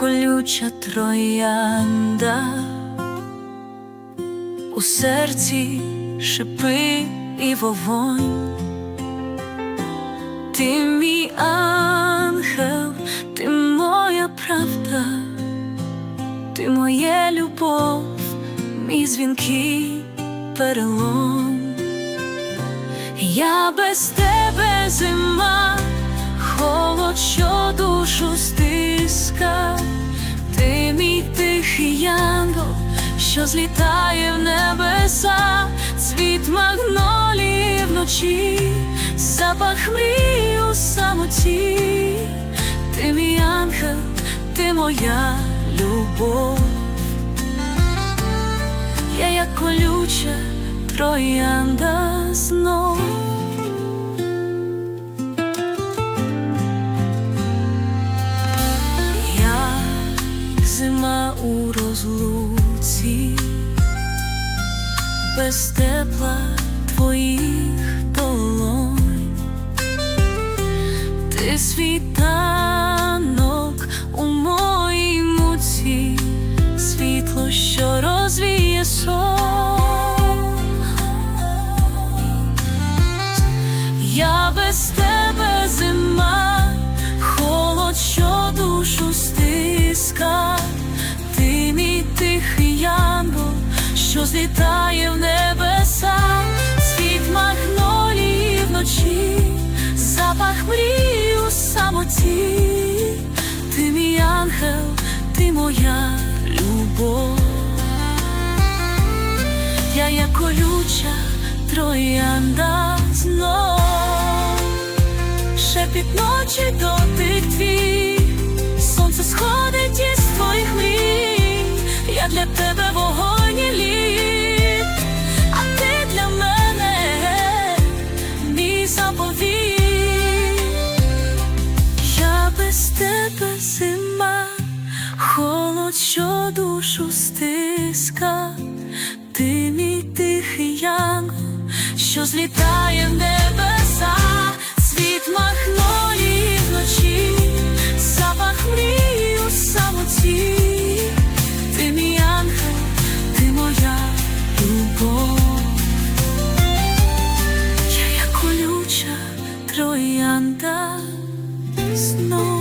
колюча троянда, у серці шипи і вогонь. Ти мій ангел, ти моя правда, ти моя любов, мій дзвінкий перелом. Я без тебе зима, холод, що що злітає в небеса, цвіт магнолії вночі, запах мрій у самоті, ти мій ангел, ти моя любов. Я як колюча троянда знов. Як зима у розлуці, без тепла твоїх долонь, ти світанок у моїй муці, світло, що розвіє сон. Я без злітає в небеса, світ магнолії вночі, запах мрій у самоті, ти мій ангел, ти моя любов. Я є колюча троянда знов, шепіт ночі дотик твій, душу стиска, ти мій тихий янгол, що злітає в небеса, світ махнолі вночі, запах мрії у самоті, ти мій ти моя любов, я колюча троянда знов.